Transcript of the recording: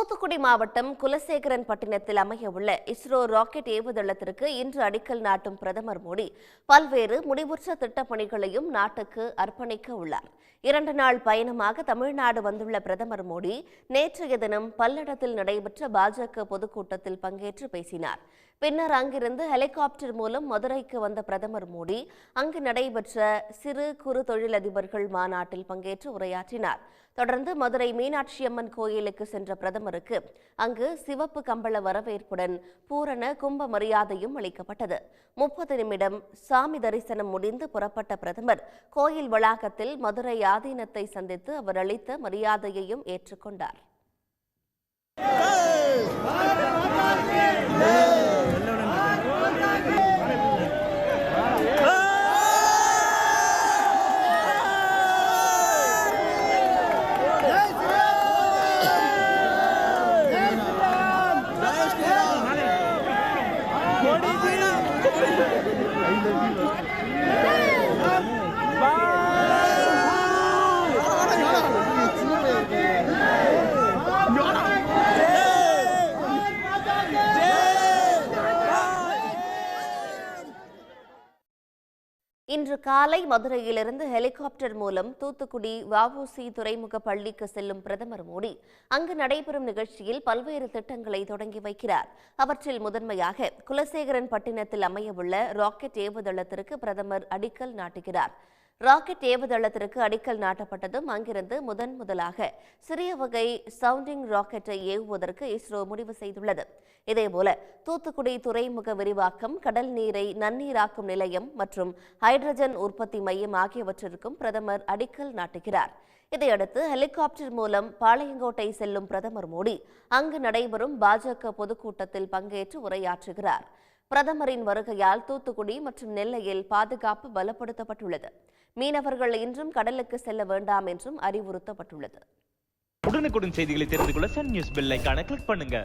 தூத்துக்குடி மாவட்டம் குலசேகரன் பட்டினத்தில் அமையவுள்ள இஸ்ரோ ராக்கெட் ஏவுதளத்திற்கு இன்று அடிக்கல் நாட்டும் பிரதமர் மோடி. பல்வேறு முடிவுற்ற திட்டப் பணிகளையும் நாட்டுக்கு அர்ப்பணிக்க உள்ளார். இரண்டு நாள் பயணமாக தமிழ்நாடு வந்துள்ள பிரதமர் மோடி நேற்றைய தினம் பல்லடத்தில் நடைபெற்ற பாஜக பொதுக்கூட்டத்தில் பங்கேற்று பேசினார். பின்னர் அங்கிருந்து ஹெலிகாப்டர் மூலம் மதுரைக்கு வந்த பிரதமர் மோடி அங்கு நடைபெற்ற சிறு குறு தொழிலதிபர்கள் மாநாட்டில் பங்கேற்று உரையாற்றினார். தொடர்ந்து மதுரை மீனாட்சி அம்மன் கோயிலுக்கு சென்ற பிரதமர் பிரதமருக்கு அங்கு சிவப்பு கம்பள வரவேற்புடன் பூரண கும்ப மரியாதையும் அளிக்கப்பட்டது. முப்பது நிமிடம் சாமி தரிசனம் முடிந்து புறப்பட்ட பிரதமர் கோயில் வளாகத்தில் மதுரை ஆதீனத்தை சந்தித்து அவர் அளித்த மரியாதையையும் ஏற்றுக்கொண்டார். Thank you. இன்று காலை மதுரையிலிருந்து ஹெலிகாப்டர் மூலம் தூத்துக்குடி வஉசி துறைமுக பள்ளிக்கு செல்லும் பிரதமர் மோடி. அங்கு நடைபெறும் நிகழ்ச்சியில் பல்வேறு திட்டங்களை தொடங்கி வைக்கிறார். அவற்றில் முதன்மையாக குலசேகரன் பட்டினத்தில் அமையவுள்ள ராக்கெட் ஏவுதளத்திற்கு பிரதமர் அடிக்கல் நாட்டுகிறார். ராக்கெட் ஏவுதளத்திற்கு அடிக்கல் நாட்டப்பட்டதும் அங்கிருந்து முதன் முதலாக சிறிய வகை சவுண்டிங் ராக்கெட்டை ஏவுவதற்கு இஸ்ரோ முடிவு செய்துள்ளது. இதேபோல தூத்துக்குடி துறைமுக விரிவாக்கம் கடல் நீரை நன்னீராக்கும் நிலையம் மற்றும் ஹைட்ரஜன் உற்பத்தி மையம் ஆகியவற்றிற்கும் பிரதமர் அடிக்கல் நாட்டுகிறார். இதையடுத்து ஹெலிகாப்டர் மூலம் பாளையங்கோட்டை செல்லும் பிரதமர் மோடி அங்கு நடைபெறும் பாஜக பொதுக்கூட்டத்தில் பங்கேற்று உரையாற்றுகிறார். பிரதமரின் வருகையால் தூத்துக்குடி மற்றும் நெல்லையில் பாதுகாப்பு பலப்படுத்தப்பட்டுள்ளது. மீனவர்கள் இன்றும் கடலுக்கு செல்ல வேண்டாம் என்றும் அறிவுறுத்தப்பட்டுள்ளது. உடனுக்குடன் செய்திகளை தெரிந்து கொள்ள சன் நியூஸ் பெல் ஐக்கான கிளிக் பண்ணுங்க.